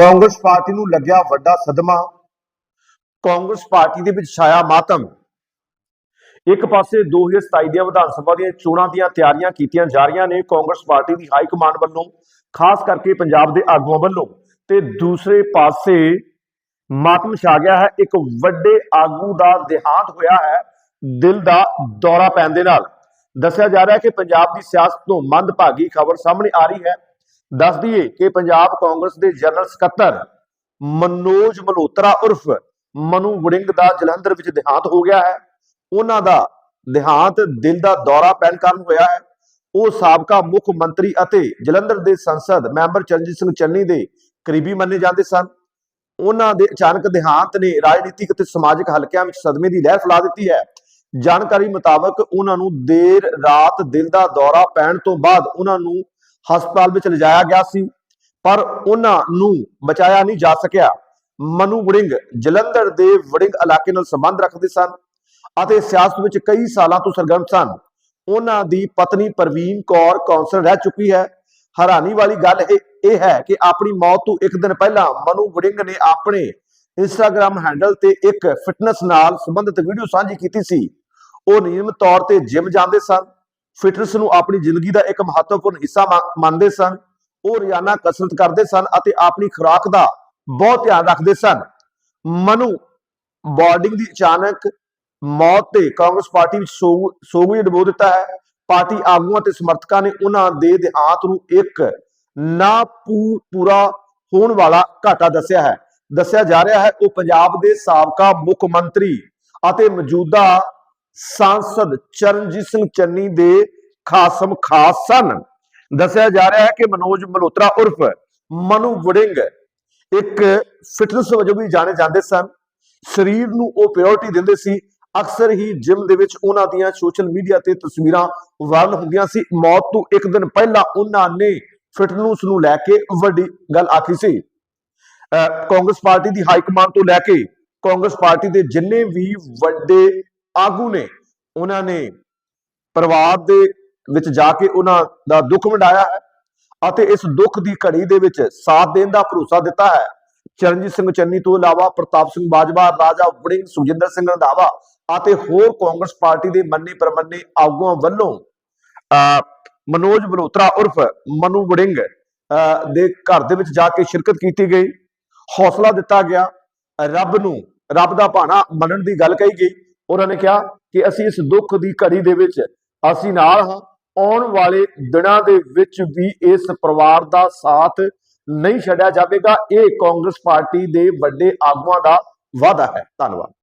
Congress party ਨੂੰ ਲੱਗਿਆ ਵੱਡਾ ਸਦਮਾ। ਕਾਂਗਰਸ ਪਾਰਟੀ ਦੇ ਵਿੱਚ ਛਾਇਆ ਮਾਤਮ। ਇੱਕ ਪਾਸੇ 2027 ਦੀਆਂ ਵਿਧਾਨ ਸਭਾ ਦੀਆਂ ਚੋਣਾਂ ਦੀਆਂ ਤਿਆਰੀਆਂ ਕੀਤੀਆਂ ਜਾ ਰਹੀਆਂ ਨੇ ਕਾਂਗਰਸ ਪਾਰਟੀ ਦੀ ਹਾਈ ਕਮਾਂਡ ਵੱਲੋਂ, ਖਾਸ ਕਰਕੇ ਪੰਜਾਬ ਦੇ ਆਗੂਆਂ ਵੱਲੋਂ। ਤੇ ਦੂਸਰੇ ਪਾਸੇ ਮਾਤਮ ਛਾ ਗਿਆ ਹੈ, ਇੱਕ ਵੱਡੇ ਆਗੂ ਦਾ ਦੇਹਾਂਤ ਹੋਇਆ ਹੈ, ਦਿਲ ਦਾ ਦੌਰਾ ਪੈਣ ਦੇ ਨਾਲ। ਦੱਸਿਆ ਜਾ ਰਿਹਾ ਹੈ ਕਿ ਪੰਜਾਬ ਦੀ ਸਿਆਸਤ ਤੋਂ ਮੰਦਭਾਗੀ ਖਬਰ ਸਾਹਮਣੇ ਆ ਰਹੀ ਹੈ। ਦੱਸ ਦਈਏ ਕਿ ਪੰਜਾਬ ਕਾਂਗਰਸ ਦੇ ਜਨਰਲ ਸਕੱਤਰ ਮਨੋਜ ਮਲਹੋਤਰਾ ਉਰਫ ਮਨੂ ਵੜਿੰਗ ਦਾ ਜਲੰਧਰ ਵਿੱਚ ਦੇਹਾਂਤ ਹੋ ਗਿਆ ਹੈ। ਉਹਨਾਂ ਦਾ ਦੇਹਾਂਤ ਦਿਲ ਦਾ ਦੌਰਾ ਪੈਣ ਕਾਰਨ ਹੋਇਆ ਹੈ। ਉਹ ਸਾਬਕਾ ਮੁੱਖ ਮੰਤਰੀ ਅਤੇ ਜਲੰਧਰ ਦੇ ਸੰਸਦ ਮੈਂਬਰ ਚਰਨਜੀਤ ਸਿੰਘ ਚੰਨੀ ਦੇ ਕਰੀਬੀ ਮੰਨੇ ਜਾਂਦੇ ਸਨ। ਉਹਨਾਂ ਦੇ ਅਚਾਨਕ ਦੇਹਾਂਤ ਨੇ ਰਾਜਨੀਤਿਕ ਅਤੇ ਸਮਾਜਿਕ ਹਲਕਿਆਂ ਵਿੱਚ ਸਦਮੇ ਦੀ ਲਹਿਰ ਫੈਲਾ ਦਿੱਤੀ ਹੈ। ਜਾਣਕਾਰੀ ਮੁਤਾਬਕ ਉਹਨਾਂ ਨੂੰ ਦੇਰ ਰਾਤ ਦਿਲ ਦਾ ਦੌਰਾ ਪੈਣ ਤੋਂ ਬਾਅਦ ਉਹਨਾਂ ਨੂੰ ਹਸਪਤਾਲ ਵਿੱਚ ਲਿਜਾਇਆ ਗਿਆ ਸੀ, ਪਰ ਉਹਨਾਂ ਨੂੰ ਬਚਾਇਆ ਨਹੀਂ ਜਾ ਸਕਿਆ। ਮਨੂ ਵੜਿੰਗ ਜਲੰਧਰ ਦੇ ਵੜਿੰਗ ਇਲਾਕੇ ਨਾਲ ਸੰਬੰਧ ਰੱਖਦੇ ਸਨ ਅਤੇ ਸਿਆਸਤ ਵਿੱਚ ਕਈ ਸਾਲਾਂ ਤੋਂ ਸਰਗਰਮ ਸਨ। ਉਹਨਾਂ ਦੀ ਪਤਨੀ ਪ੍ਰਵੀਨ ਕੌਰ ਕੌਂਸਲ ਰਹਿ ਚੁੱਕੀ ਹੈ। ਹੈਰਾਨੀ ਵਾਲੀ ਗੱਲ ਇਹ ਇਹ ਹੈ ਕਿ ਆਪਣੀ ਮੌਤ ਤੋਂ ਇੱਕ ਦਿਨ ਪਹਿਲਾਂ ਮਨੂ ਵੜਿੰਗ ਨੇ ਆਪਣੇ ਇੰਸਟਾਗ੍ਰam ਹੈਂਡਲ ਤੇ ਇੱਕ ਫਿਟਨੈਸ ਨਾਲ ਸੰਬੰਧਿਤ ਵੀਡੀਓ ਸਾਂਝੀ ਕੀਤੀ ਸੀ। ਉਹ ਨਿਯਮਿਤ ਤੌਰ ਤੇ ਜਿਮ ਜਾਂਦੇ ਸਨ। ਫਿਟਨੈਸ ਨੂੰ ਆਪਣੀ ਜ਼ਿੰਦਗੀ ਦਾ ਇੱਕ ਮਹੱਤਵਪੂਰਨ ਹਿੱਸਾ ਮੰਨਦੇ ਸਨ। ਉਹ ਰੋਜ਼ਾਨਾ ਕਸਰਤ ਕਰਦੇ ਸਨ ਅਤੇ ਆਪਣੀ ਖੁਰਾਕ ਦਾ ਬਹੁਤ ਧਿਆਨ ਰੱਖਦੇ ਸਨ। ਮਨੂ ਬਾਰਡਿੰਗ ਦੀ ਅਚਾਨਕ ਮੌਤ ਤੇ ਕਾਂਗਰਸ ਪਾਰਟੀ ਵਿੱਚ ਸੋਗ ਡਬੋ ਦਿੱਤਾ ਹੈ। ਪਾਰਟੀ ਆਗੂਆਂ ਤੇ ਸਮਰਥਕਾਂ ਨੇ ਉਹਨਾਂ ਦੇ ਦੇਹਾਂਤ ਨੂੰ ਇੱਕ ਨਾ ਪੂ- ਪੂਰਾ ਹੋਣ ਵਾਲਾ ਘਾਟਾ ਦੱਸਿਆ ਹੈ। ਦੱਸਿਆ ਜਾ ਰਿਹਾ ਹੈ, ਉਹ ਪੰਜਾਬ ਦੇ ਸਾਬਕਾ ਮੁੱਖ ਮੰਤਰੀ ਅਤੇ ਮੌਜੂਦਾ ਸਾਂਸਦ ਚਰਨਜੀਤ ਸਿੰਘ ਚੰਨੀ ਦੇ ਖਾਸਮ ਖਾਸ ਸਨ। ਦੱਸਿਆ ਜਾ ਰਿਹਾ ਹੈ ਕਿ ਮਨੋਜ ਮਲਹੋਤਰਾ ਉਰਫ ਮਨੂ ਵੜਿੰਗ ਇੱਕ ਫਿਟਨੈਸ ਵਜੋਂ ਵੀ ਜਾਣੇ ਜਾਂਦੇ ਸਨ। ਸਰੀਰ ਨੂੰ ਉਹ ਪ੍ਰਾਇੋਰਟੀ ਦਿੰਦੇ ਸੀ। ਅਕਸਰ ਹੀ ਜਿਮ ਦੇ ਵਿੱਚ ਉਹਨਾਂ ਦੀਆਂ ਸੋਸ਼ਲ ਮੀਡੀਆ ਤੇ ਤਸਵੀਰਾਂ ਵਾਇਰਲ ਹੁੰਦੀਆਂ ਸੀ। ਮੌਤ ਤੋਂ ਇੱਕ ਦਿਨ ਪਹਿਲਾਂ ਉਹਨਾਂ ਨੇ ਫਿਟਨੈਸ ਨੂੰ ਲੈ ਕੇ ਵੱਡੀ ਗੱਲ ਆਖੀ ਸੀ। ਅਹ ਕਾਂਗਰਸ ਪਾਰਟੀ ਦੀ ਹਾਈ ਕਮਾਂਡ ਤੋਂ ਲੈ ਕੇ ਕਾਂਗਰਸ ਪਾਰਟੀ ਦੇ ਜਿੰਨੇ ਵੀ ਵੱਡੇ ਆਗੂ ਨੇ ਉਹਨਾਂ ਨੇ ਪਰਿਵਾਰ ਦੇ ਵਿੱਚ ਜਾ ਕੇ ਉਹਨਾਂ ਦਾ ਦੁੱਖ ਵੰਡਾਇਆ ਹੈ ਅਤੇ ਇਸ ਦੁੱਖ ਦੀ ਘੜੀ ਦੇ ਵਿੱਚ ਸਾਥ ਦੇਣ ਦਾ ਭਰੋਸਾ ਦਿੱਤਾ ਹੈ। ਚਰਨਜੀਤ ਸਿੰਘ ਚੰਨੀ ਤੋਂ ਇਲਾਵਾ ਪ੍ਰਤਾਪ ਸਿੰਘ ਬਾਜਵਾ ਰਾਜਾ ਵੜਿੰਗ ਸੁਖਜਿੰਦਰ ਸਿੰਘ ਰੰਧਾਵਾ ਅਤੇ ਹੋਰ ਕਾਂਗਰਸ ਪਾਰਟੀ ਦੇ ਮੰਨੇ ਪ੍ਰਮੰਨੇ ਆਗੂਆਂ ਵੱਲੋਂ ਅਹ, ਮਨੋਜ ਮਲਹੋਤਰਾ ਉਰਫ ਮਨੂ ਵੜਿੰਗ ਅਹ, ਦੇ ਘਰ ਦੇ ਵਿੱਚ ਜਾ ਕੇ ਸ਼ਿਰਕਤ ਕੀਤੀ ਗਈ। ਹੌਸਲਾ ਦਿੱਤਾ ਗਿਆ। ਰੱਬ ਨੂੰ ਰੱਬ ਦਾ ਭਾਣਾ ਮੰਨਣ ਦੀ ਗੱਲ ਕਹੀ ਗਈ। ਉਹਨਾਂ ਨੇ ਕਿਹਾ ਕਿ ਅਸੀਂ ਇਸ ਦੁੱਖ ਦੀ ਘੜੀ ਦੇ ਵਿੱਚ ਅਸੀਂ ਨਾਲ ਹਾਂ। ਆਉਣ ਵਾਲੇ ਦਿਨਾਂ ਦੇ ਵਿੱਚ ਵੀ ਇਸ ਪਰਿਵਾਰ ਦਾ ਸਾਥ ਨਹੀਂ ਛੱਡਿਆ ਜਾਵੇਗਾ। ਇਹ ਕਾਂਗਰਸ ਪਾਰਟੀ ਦੇ ਵੱਡੇ ਆਗੂਆਂ ਦਾ ਵਾਅਦਾ ਹੈ। ਧੰਨਵਾਦ।